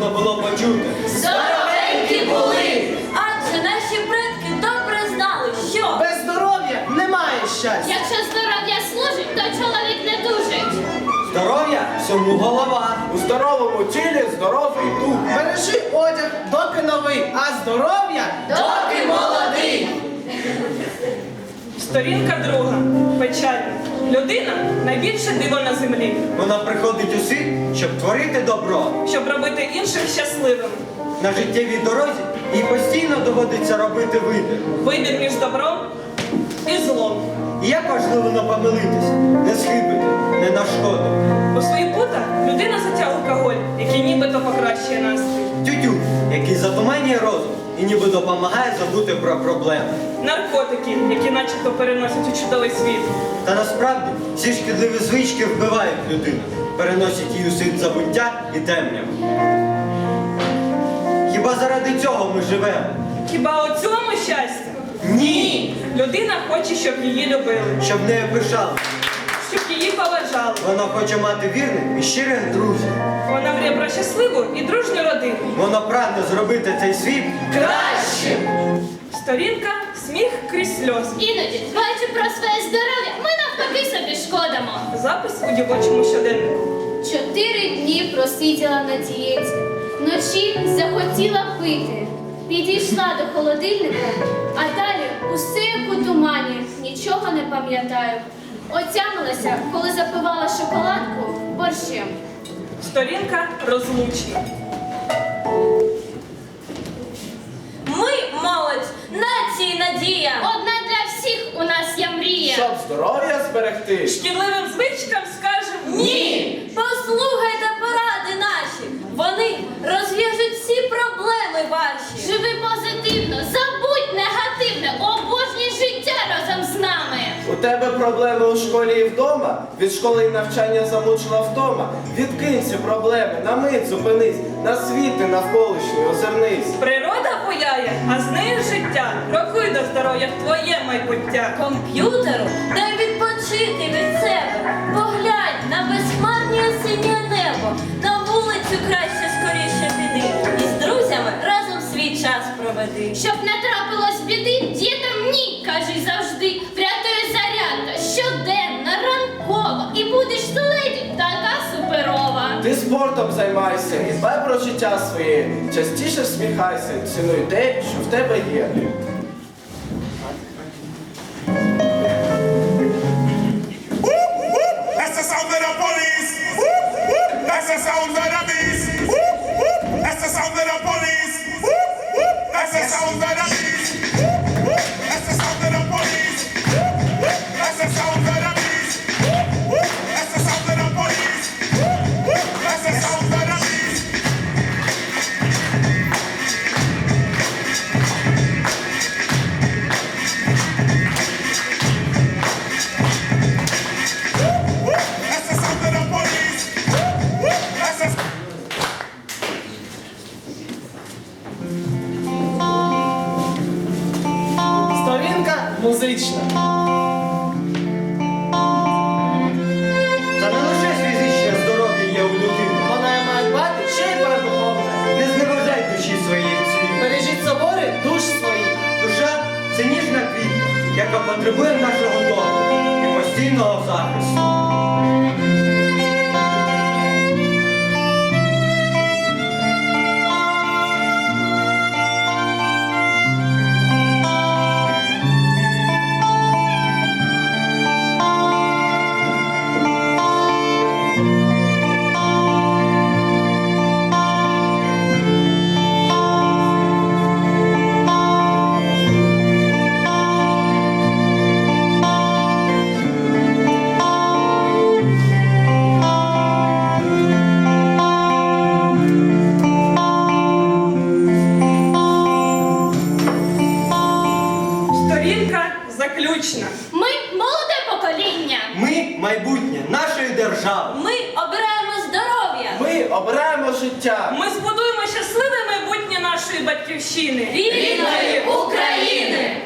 можна було почути. Здоровенькі були. Адже наші предки добре знали, що Без здоров'я немає щастя. Якщо здоров'я служить, то чоловік не дужить. Здоров'я всьому голова. У здоровому тілі здоровий дух. Бережи одяг, доки новий, а здоров'я Доки молодий. Сторінка друга. Печальна. Людина найбільше диво на землі, Вона приходить у світ, щоб творити добро. щоб робити інших щасливими. На життєвій дорозі їй постійно доводиться робити вибір. Вибір між добром і злом. І як важливо не помилитися, не схибити, не нашкодити. У своїх путах людина затяг алкоголь, який нібито покращує настрій. Тютю, який затуманює розум і ніби допомагає забути про проблеми. Наркотики, які начебто переносять у чудовий світ. Та насправді ці шкідливі звички вбивають людину, переносять її у світ забуття і темряву. Хіба заради цього ми живемо? Хіба у цьому щастя? Ні! Людина хоче, щоб її любили, Щоб нею пишали. Щоб. Вона хоче мати вірних і щирих друзів. Вона мріє про щасливу і дружню родину. Вона прагне зробити цей світ Кращим. Сторінка сміх крізь сльози. Іноді, дбаючи про своє здоров'я, ми навпаки собі шкодимо. Запис у дівочому щоденнику. Чотири дні просиділа на дієті. Вночі захотіла пити. Підійшла до холодильника, а далі усе як у тумані, нічого не пам'ятаю. Отямилася, коли запивала шоколадку борщем. Сторінка розлучна. ми, молодь, нації надія. Одна для всіх у нас є мрія. щоб здоров'я зберегти. Шкідливим звичкам скажемо Ні! Послухайте поради наші. Вони розв'яжуть всі проблеми ваші. Тебе проблеми у школі і вдома. Від школи і навчання замучила вдома. Відкинь ці проблеми, на мить зупинись, на світи навколишній озирнись. Природа паяє, а з нею життя. Крокуй до здоров'я в твоє майбуття. Комп'ютеру дай відпочити від себе. Поглянь на безхмарні осіннє небо. На вулицю краще скоріше піди. І з друзями разом свій час проведи. Щоб не трапилось біди, дітям ні, кажи завжди. Ти спортом займайся і дбай про життя своє. Частіше всміхайся, цінуй те, що в тебе є. That's the sound of the музична. Заключна. Ми молоде покоління. Ми майбутнє нашої держави. Ми обираємо здоров'я. Ми обираємо життя. Ми збудуємо щасливе майбутнє нашої батьківщини. Вільної України!